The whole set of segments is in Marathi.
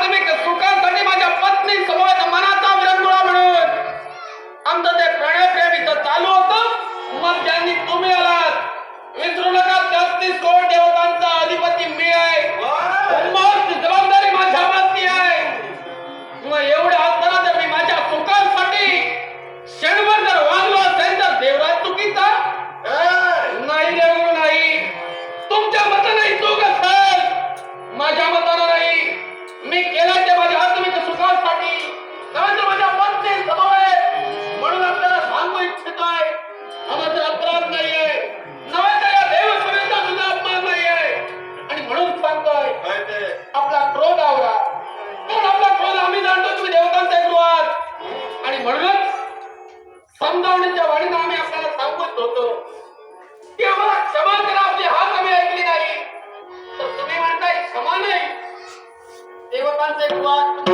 मी माझ्या adecuado.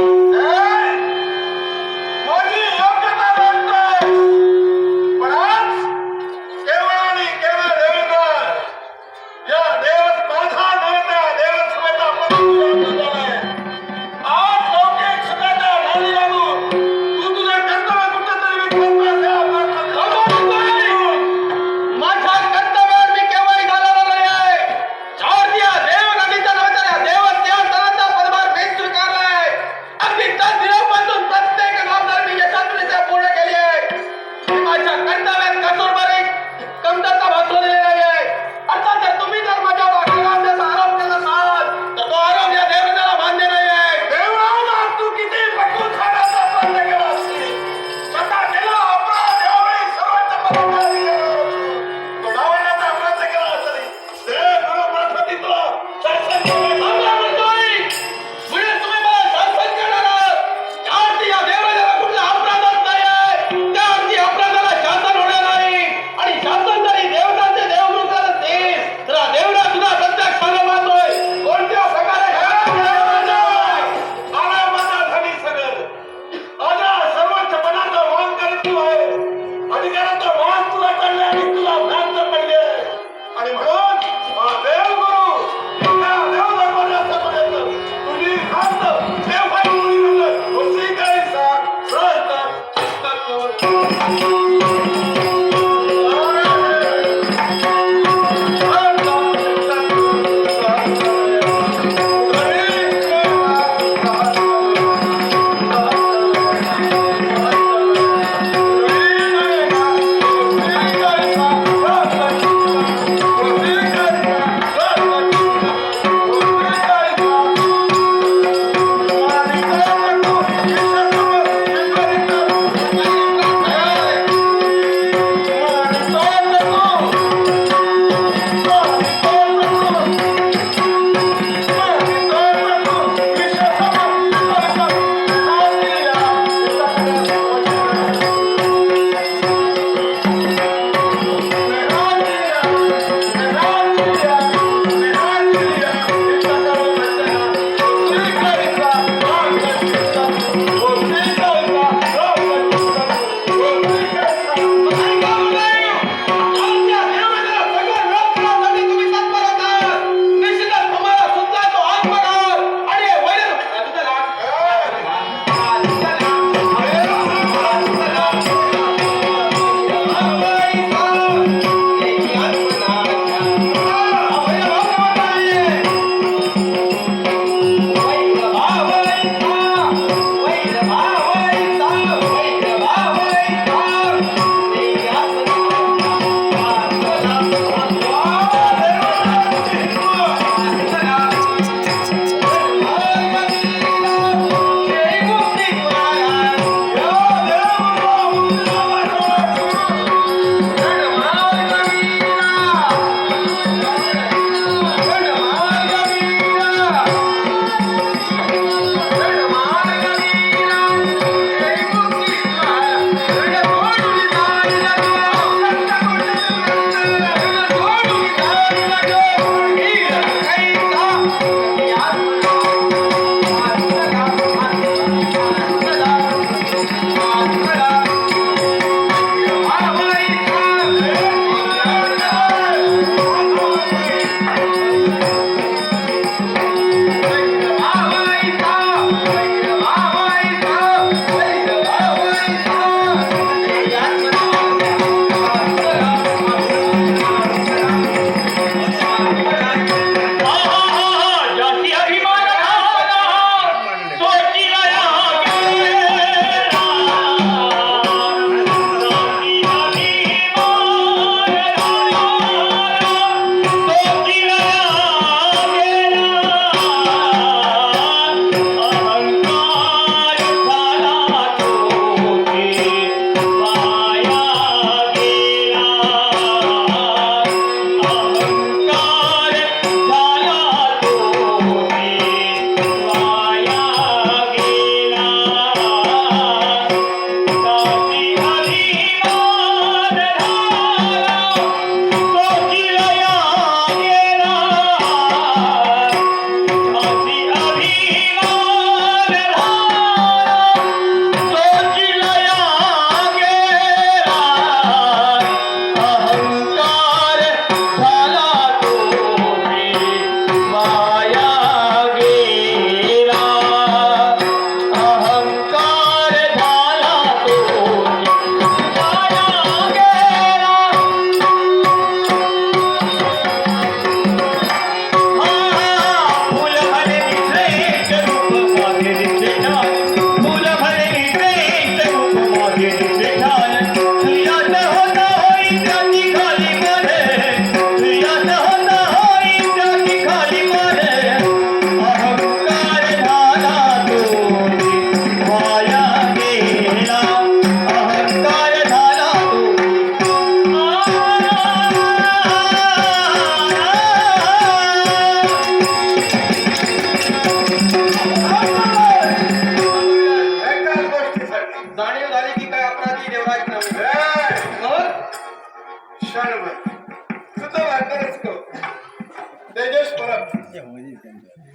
तेजस परब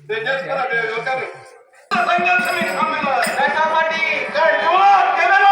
तेजस परब योगाने संघ समिती थांबलं त्याच्यासाठी गड युवक केलेलं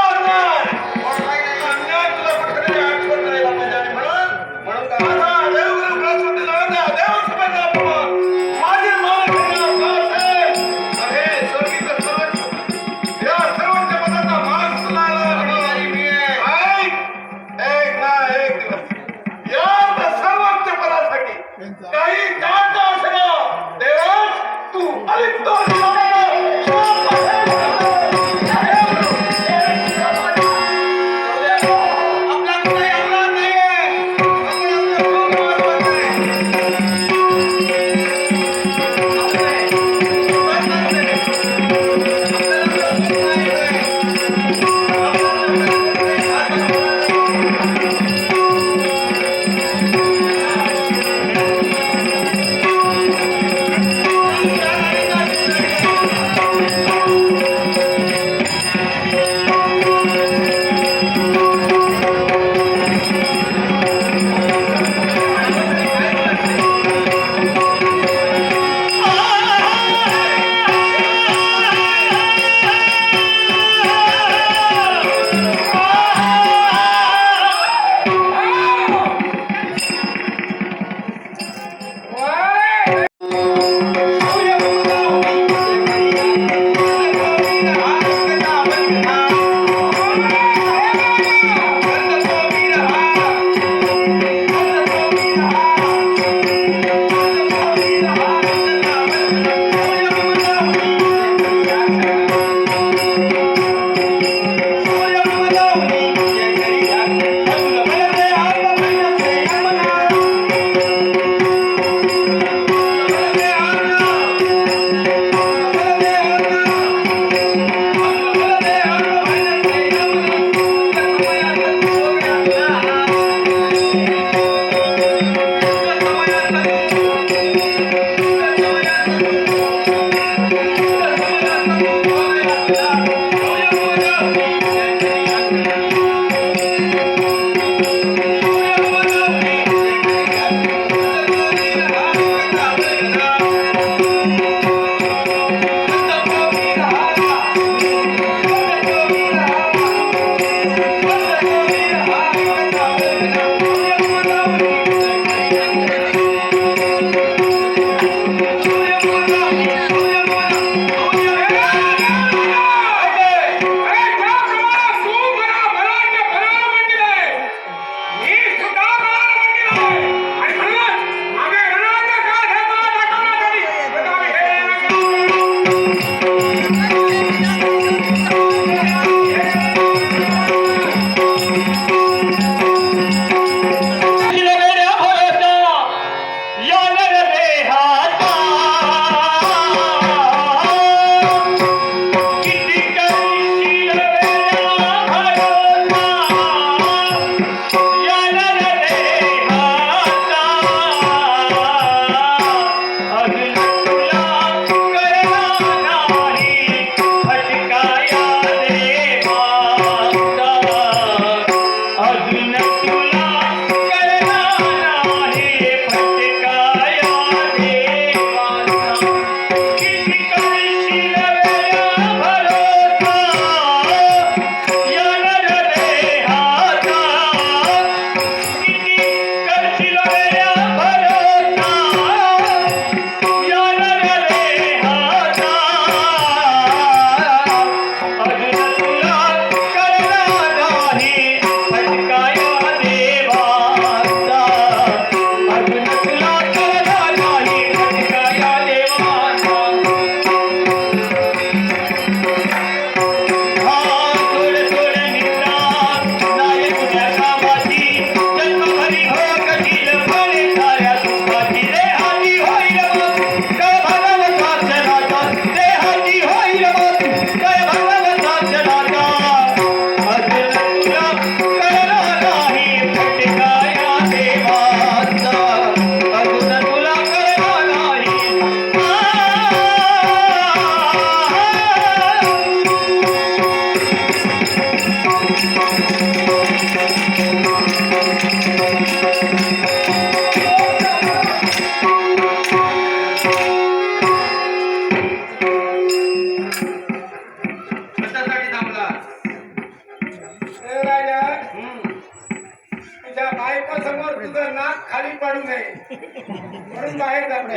समोर तुझं नाक खाली पडू नये. म्हणून बाहेर जातो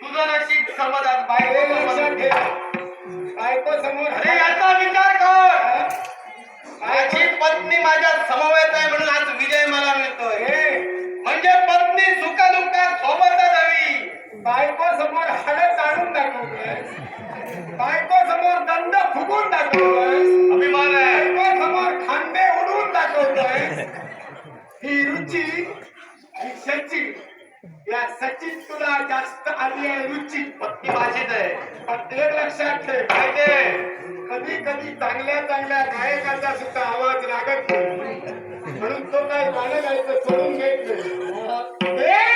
तुझं नशीब समजात लक्षात. ठेव बायको समोर अरे याचा विचार कर. माझी पत्नी माझ्या समवेत आहे म्हणून आज विजय मला मिळतोय. म्हणजे पत्नी सुखदुःखात सोबतच हवी. बायको समोर हाड चालून दाखवतोय. बायको समोर दंड फुगून दाखवतोय. अभिमान आहे. बायको समोर खांदे उडवून दाखवतोय. ही रुची. ही सचिन या सचिन तुला जास्त आली आहे रुची. पक्की भाषेत आहे. पण एक लक्षात ठेव. पाहिजे. कधी कधी चांगल्या चांगल्या गायकाचा सुद्धा आवाज लागत नाही. म्हणून तो काय गाणं गायचं सोडून घेत नाही.